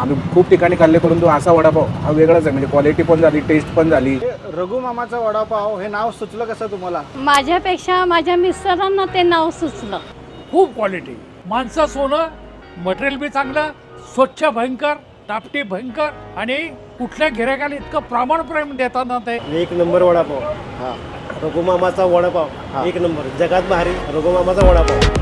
आम्ही खूप ठिकाणी खाल्ले परंतु असा वडापाव हा वेगळाच आहे. म्हणजे क्वालिटी पण झाली टेस्ट पण झाली. रघु मामाचा वडापाव हे नाव सुचलं कसं तुम्हाला? माझ्यापेक्षा माझ्या मिस्टरांना ते नाव सुचलं. खूप क्वालिटी माणसं सोनं मटेरियल बी चांगलं स्वच्छ भयंकर टापटी भयंकर आणि कुठल्या गिरायकाला इतकं प्रमाण प्रेम देताना ते. एक नंबर वडापाव. हा. रघुमामाचा वडापाव एक नंबर. जगात भारी रघुमामाचा वडापाव.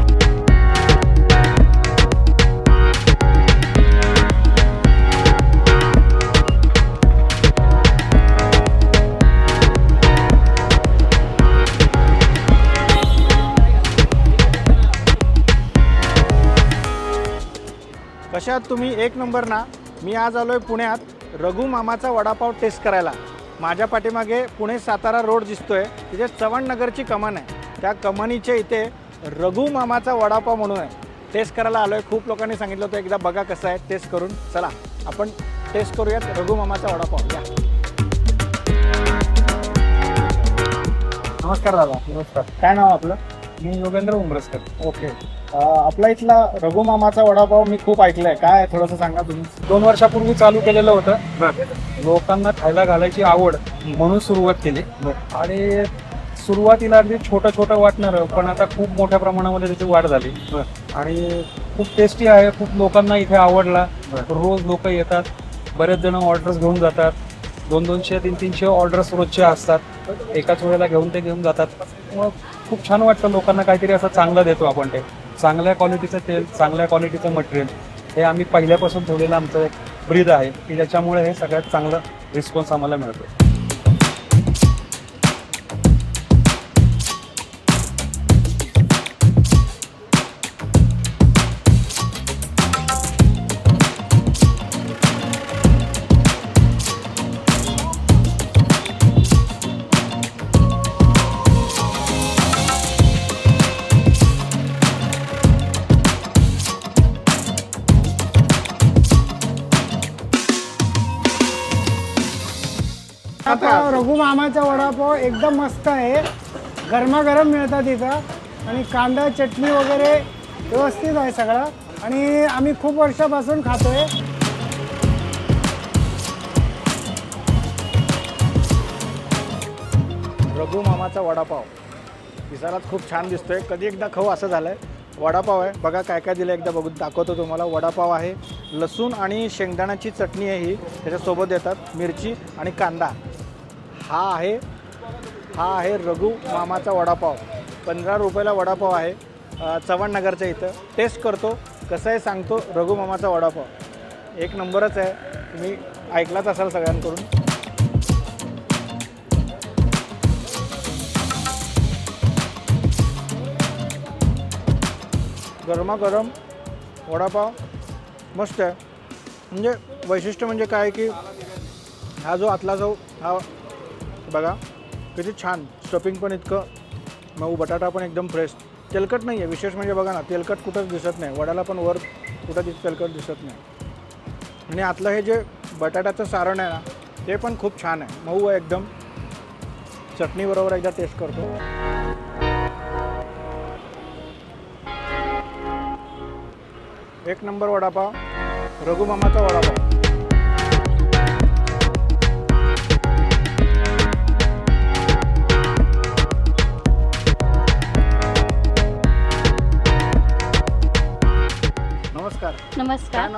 कशात तुम्ही एक नंबर ना मी आज आलोय पुण्यात रघु मामाचा वडापाव टेस्ट करायला. माझ्या पाठीमागे पुणे सातारा रोड दिसतोय तिथे चव्हाणनगरची कमान आहे. त्या कमानीच्या इथे रघु मामाचा वडापाव म्हणून आहे. टेस्ट करायला आलोय खूप लोकांनी सांगितलं होतं एकदा बघा कसं आहे टेस्ट करून चला आपण टेस्ट करूयात रघु मामाचा वडापाव. या. नमस्कार दादा. नमस्कार. काय नाव आपलं? मी योगेंद्र उमरसकर. ओके आपला इथला रघु मामाचा वडापाव मी खूप ऐकलंय. काय थोडंसं सांगा तुम्ही? दोन वर्षापूर्वी चालू केलेलं होतं. लोकांना खायला घालायची आवड म्हणून सुरुवात केली. आणि सुरुवातीला अगदी छोटं छोटं वाटणार पण आता खूप मोठ्या प्रमाणामध्ये त्याची वाढ झाली. आणि खूप टेस्टी आहे खूप लोकांना इथे आवडला. रोज लोक येतात बरेच जण ऑर्डर्स घेऊन जातात. दोन दोनशे तीन तीनशे ऑर्डर्स रोजचे असतात. एकाच वेळेला घेऊन ते घेऊन जातात. मग खूप छान वाटतं लोकांना काहीतरी असं चांगलं देतो आपण ते. चांगल्या क्वालिटीचं तेल चांगल्या क्वालिटीचं मटेरियल हे आम्ही पहिल्यापासून ठेवलेलं आमचं एक ब्रीद आहे. की ज्याच्यामुळे हे सगळ्यात चांगलं रिस्पॉन्स आम्हाला मिळतो वडापाव रघु मामाचा वडापाव एकदम मस्त आहे. गरमागरम मिळतात इथं. आणि कांदा चटणी वगैरे व्यवस्थित आहे सगळं. आणि आम्ही खूप वर्षापासून खातोय. रघु मामाचा वडापाव. दिसायलाच खूप छान दिसतोय. कधी एकदा खाऊ असं झालंय. वडापाव आहे. बघा काय काय दिलं एकदा बघून दाखवतो तुम्हाला. वडापाव आहे. लसूण आणि शेंगदाण्याची चटणी आहे ही. त्याच्यासोबत देतात मिरची आणि कांदा. हा आहे. हा आहे रघु मामाचा वडापाव. पंधरा रुपयाला वडापाव आहे. चव्हाण नगरच्या इथं. टेस्ट करतो. कसं आहे सांगतो. रघु मामाचा वडापाव. एक नंबरच आहे. तुम्ही ऐकलाच असाल सगळ्यांकडून. गरमागरम वडापाव. मस्त आहे. म्हणजे वैशिष्ट्य म्हणजे काय की हा जो आतला जो हा बघा किती छान. स्टफिंग पण इतकं. मऊ बटाटा पण एकदम फ्रेश तेलकट नाही आहे विशेष म्हणजे बघा ना तेलकट कुठंच दिसत नाही. वड्याला पण वर कुठं तिथं तेलकट दिसत नाही. आणि आतलं हे जे बटाट्याचं सारण आहे ना ते पण खूप छान आहे. मऊ आहे एकदम. चटणीबरोबर एकदा टेस्ट करतो. एक नंबर वडापाव रघुमामाचा वडापाव.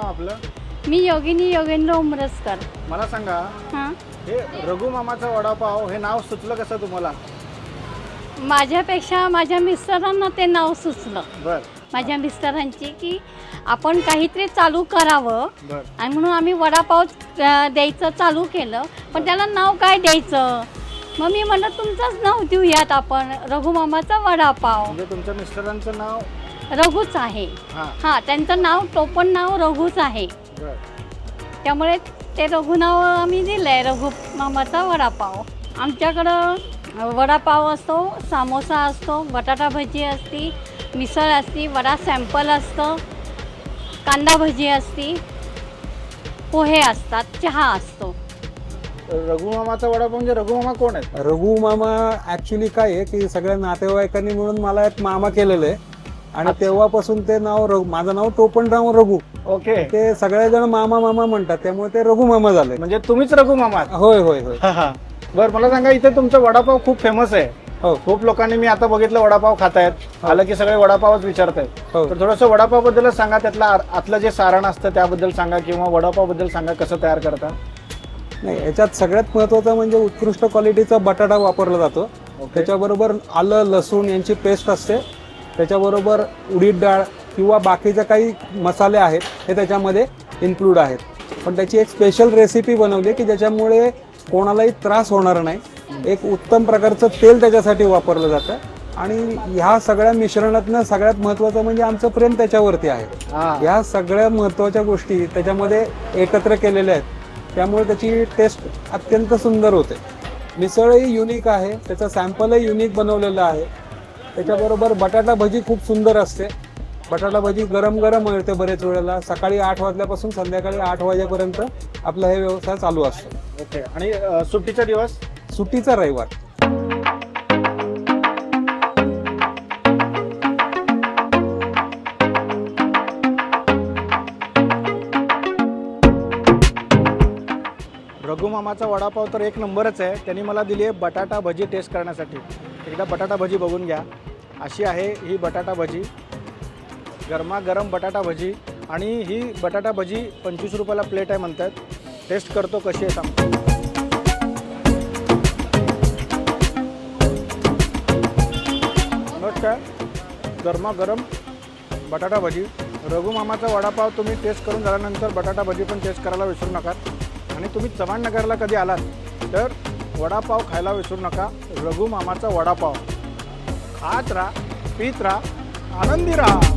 नाव आपलं? मी योगिनी योगेंद्र उमरसकर. मला सांगा हां? हे रघुमामाचा वडापाव हे नाव सुचलं कसं तुम्हाला? माझ्यापेक्षा माझ्या मिस्टरांना ते नाव सुचलं. बर. माझ्या मिस्टरांची की आपण काहीतरी चालू करावं बर. आणि म्हणून आम्ही वडापाव अं, द्यायचं चालू केलं. पण त्याला नाव काय द्यायचं? मग मी म्हणलं तुमचंच नाव देऊयात आपण रघुमामाचा वडापाव. म्हणजे तुमच्या मिस्टरांचं नाव रघुच आहे. हां. हां त्यांचं नाव टोपण नाव रघुच आहे. बर. त्यामुळे ते रघु नाव आम्ही दिलं आहे रघु मामाचा वडापाव. आमच्याकडं वडापाव असतो सामोसा असतो बटाटा भजी असती मिसळ असती वडा सॅम्पल असतं कांदा भजी असती पोहे असतात चहा असतो. रघुमामाचा वडापाव म्हणजे रघुमामा कोण आहेत? रघु मामा ऍक्च्युली काय आहे की सगळ्या नातेवाईकांनी मिळून मला एक मामा केलेलं आहे. आणि तेव्हापासून ते नाव रघु माझं नाव टोपणराव रघु. ओके. ते सगळेजण मामा मामा म्हणतात त्यामुळे ते रघु मामा झाले. म्हणजे तुम्हीच रघु मामा आहात. होय होय होय. बरं मला सांगा इथे तुमचा वडापाव खूप फेमस आहे. हो. खूप लोकांनी मी आता बघितलं वडापाव खातायत. आलं की सगळे वडापावच विचारतायत. हो. तर थोडंसं वडापाव बद्दलच सांगा त्यातलं आर- आतलं जे सारण असतं त्याबद्दल सांगा किंवा वडापावबद्दल सांगा कसं तयार करता? नाही याच्यात सगळ्यात महत्वाचं म्हणजे उत्कृष्ट क्वालिटीचा बटाटा वापरला जातो. त्याच्याबरोबर आलं लसूण यांची पेस्ट असते. त्याच्याबरोबर उडीद डाळ किंवा बाकीचे काही मसाले आहेत हे त्याच्यामध्ये इन्क्लूड आहेत. पण त्याची एक स्पेशल रेसिपी बनवली की ज्याच्यामुळे कोणालाही त्रास होणार नाही. एक उत्तम प्रकारचं तेल त्याच्यासाठी वापरलं जातं. आणि ह्या सगळ्या मिश्रणातनं सगळ्यात महत्त्वाचं म्हणजे आमचं प्रेम त्याच्यावरती आहे. ह्या सगळ्या महत्त्वाच्या गोष्टी त्याच्यामध्ये एकत्र केलेल्या आहेत. त्यामुळे त्याची टेस्ट अत्यंत सुंदर होते. मिसळही युनिक आहे त्याचं सॅम्पलही युनिक बनवलेलं आहे. त्याच्याबरोबर बटाटा भजी खूप सुंदर असते. बटाटा भजी गरम गरम मिळते बरेच वेळेला. सकाळी आठ वाजल्यापासून संध्याकाळी आठ वाजेपर्यंत आपला हे व्यवसाय चालू असतो. ओके. आणि अ, सुट्टीचा दिवस? सुट्टीचा रविवार. रघुमामाचा वडापाव तर एक नंबरच आहे. त्यांनी मला दिली आहे बटाटा भजी टेस्ट करण्यासाठी. एकदा बटाटा भजी बघून घ्या. अशी आहे ही बटाटा भजी. गरमागरम बटाटा भजी आणि ही बटाटा भजी पंचवीस रुपयाला प्लेट आहे म्हणतात. टेस्ट करतो कशी आहे सांगतो नमस्कार. गरमागरम बटाटा भजी. रघुमामाचा वडापाव तुम्ही टेस्ट करून झाल्यानंतर बटाटा भजी पण टेस्ट करायला विसरू नका. आणि तुम्ही चव्हाण नगरला कधी आलात तर वडापाव खायला विसरू नका. रघुमामाचा वडापाव. खात राहा पीत राहा आनंदी राहा.